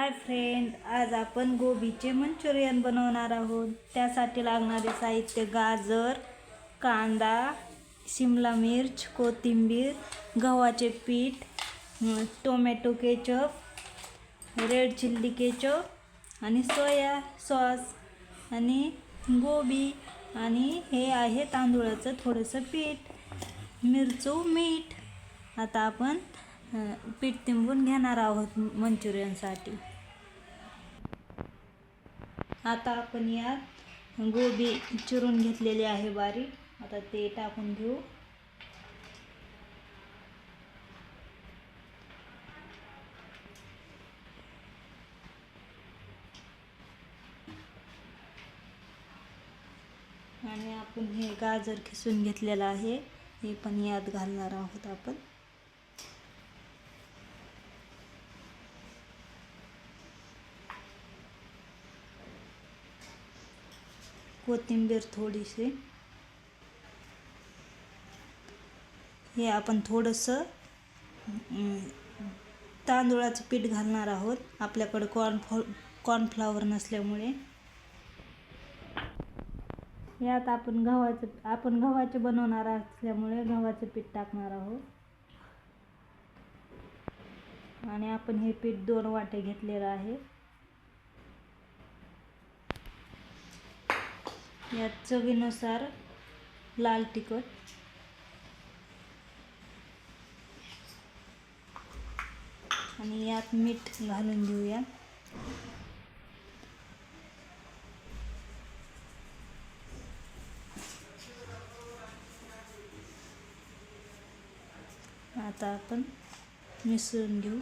Hi friend आज आपण गोबीचे Manchurian बनवणार आहोत. त्यासाठी लागणारे साहित्य गाजर कांदा शिमला मिर्च कोथिंबीर गव्हाचे पीठ tomato ketchup red chilli ketchup आणि सोया सॉस आणि गोबी आणि हे आहे तांदूळाचं थोडंसं पीठ. मिरचू मीठ. आता आपण पीठ तिंबून घेणार आहोत मंचुरियनसाठी. आता आपण यात गोबी चिरून घेतलेली आहे बारीक आता ते टाकून घेऊ. आणि आपण हे गाजर खिसून घेतलेलं आहे. हे पण यात घालणार आहोत आपण. कोथिंबीर थोडीशी. हे आपण थोडंसं तांदुळाचं तांदूळाचं पीठ घालणार आहोत. आपल्याकडे कॉर्न कॉर्नफ्लावर नसल्यामुळे. यात आपण गव्हाचं आपण गव्हाचे बनवणार असल्यामुळे गव्हाचं पीठ टाकणार आहोत. आणि आपण हे पीठ दोन वाटे घेतलेलं आहे. यात चवीनुसार लाल तिखट. आणि यात मीठ घालून घेऊया आता आपण मिसळून घेऊ.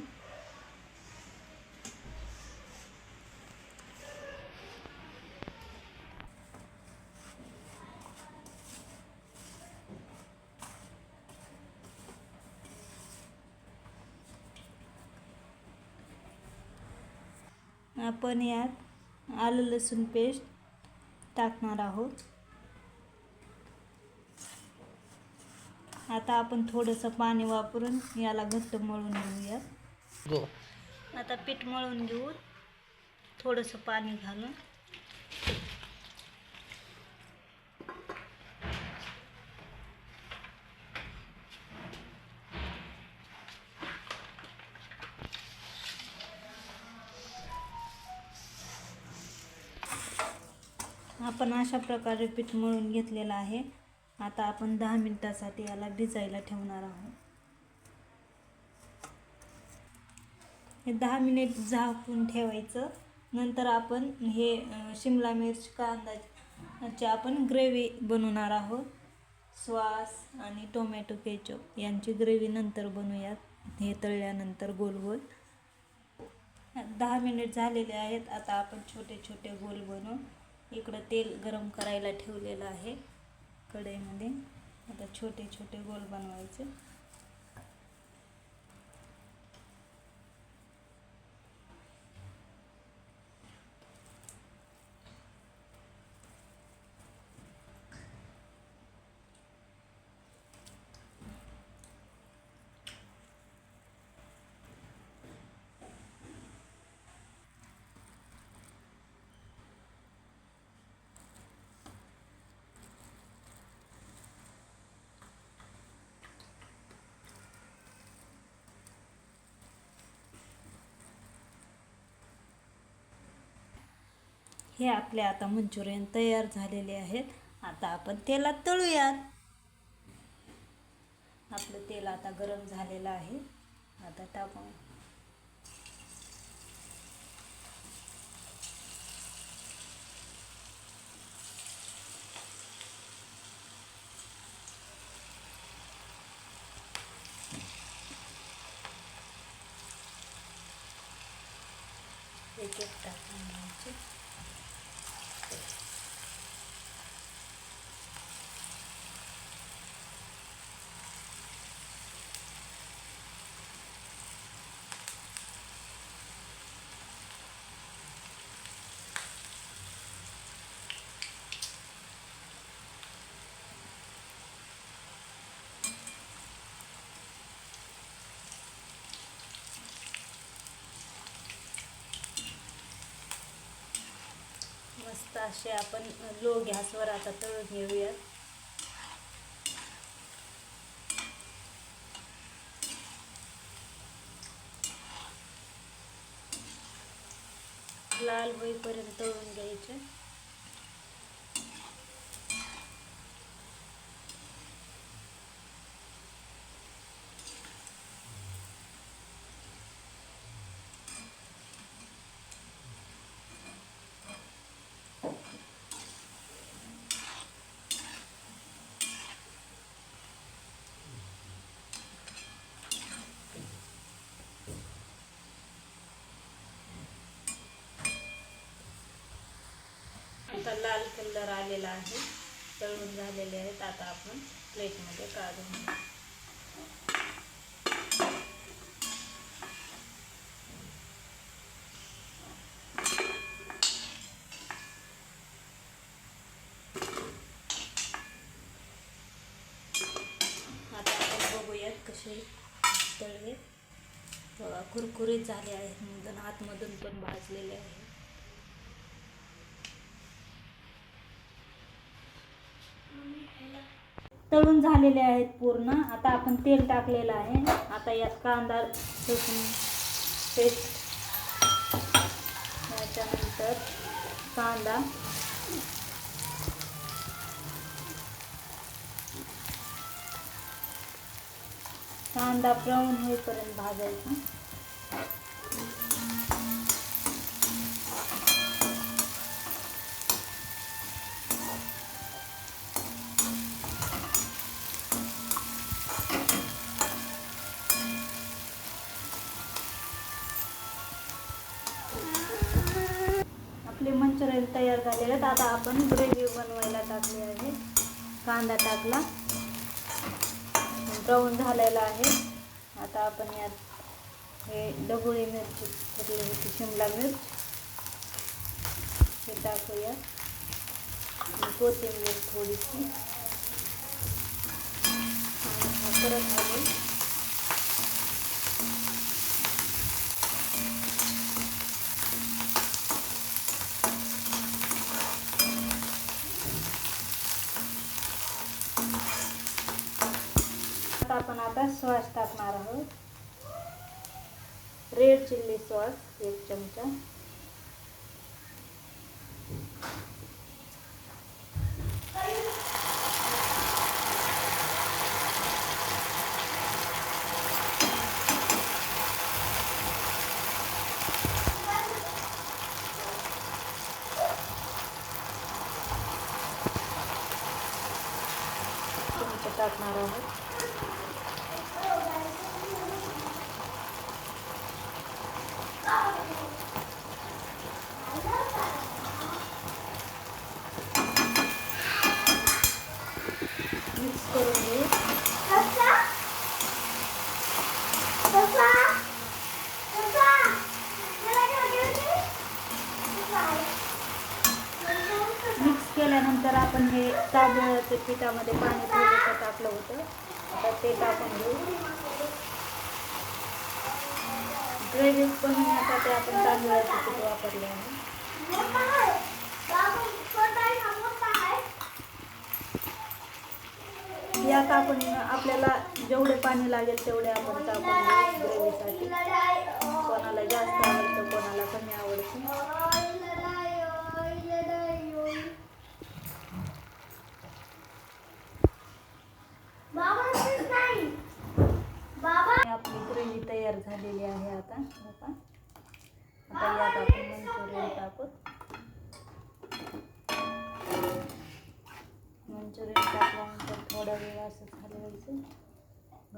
आपण यात आलं लसूण पेस्ट टाकणार आहोत. आता आपण थोडंसं पाणी वापरून याला घट्ट मळून घेऊयात. गो आता पीठ मळून घेऊ थोडंसं पाणी घालून आपण अशा प्रकारे पीठ मळून घेतलेलं आहे. आता आपण दहा मिनिटासाठी याला भिजायला ठेवणार आहोत. हे दहा मिनिट झाकून ठेवायचं. नंतर आपण हे शिमला मिर्च कांदाची आपण ग्रेव्ही बनवणार आहोत. स्वास आणि टोमॅटो केचप यांची ग्रेव्ही नंतर बनवूयात. हे तळल्यानंतर गोल गोल. दहा मिनिट झालेले आहेत. आता आपण छोटे छोटे गोल बनवून इकडं तेल गरम करायला ठेवलेलं आहे कढईमध्ये. आता छोटे छोटे गोल बनवायचे. हे आपले आता मंचुरियन तयार झालेले आहेत. आता आपण तेलात तळूयात. आपलं तेल आता गरम झालेलं आहे. आता टाकून एक एक टाकून घ्यायचे. Thank you. मस्त असे आपण लो गॅसवर आता तळून घेऊयात. लाल होईपर्यंत तळून घ्यायचे. आता लाल कलर आलेला आहे. तळून झालेले आहेत. आता आपण प्लेटमध्ये काढून आता आपण बघूयात कसे तळले. बघा कुरकुरीत झाले आहेत. आतमधून पण भाजलेले आहे तळून झालेले आहेत पूर्ण. आता आपण तेल टाकलेलं आहे. आता यात कांदा लसूण पेस्ट त्याच्यानंतर कांदा. कांदा ब्राऊन होईपर्यंत भाजायचा. तयार आता आपण ग्रेव्ही बनवायला टाकली आहे. कांदा टाकला. ब्राऊन झालेला आहे. आता आपण यात हे डबोळी मिरची कुठली होती शिमला मिर्च. हे टाकूया. कोथिंबीर थोडीशी. परत आली आता आपण आता सॉस टाकणार आहोत रेड चिल्ली सॉस एक चमचा। चमचा टाकणार आहोत मिक्स करून घेऊ मिक्स केल्यानंतर आपण हे तांदळाच्या पिठामध्ये पाणी थोडंसं टाकलं होतं. आता ते टाकून घेऊ. ग्रेव्ही बनवण्यासाठी आपण तांदळाचे पीठ वापरले आहे. यात आपण आपल्याला जेवढे पाणी लागेल तेवढे आपण टाकून ग्रेव्हीसाठी. कोणाला जास्त आवडतं कोणाला कमी आवडतं आपली ग्रेव्ही तयार झालेली आहे आता बघा. आता यात आपण मंचुरियन टाकू मंचुरियन टाकल्यानंतर थोडा वेळ असं हलवायचं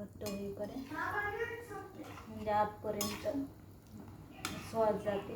घट्ट होईपर्यंत म्हणजे आतपर्यंत स्वाद जाते.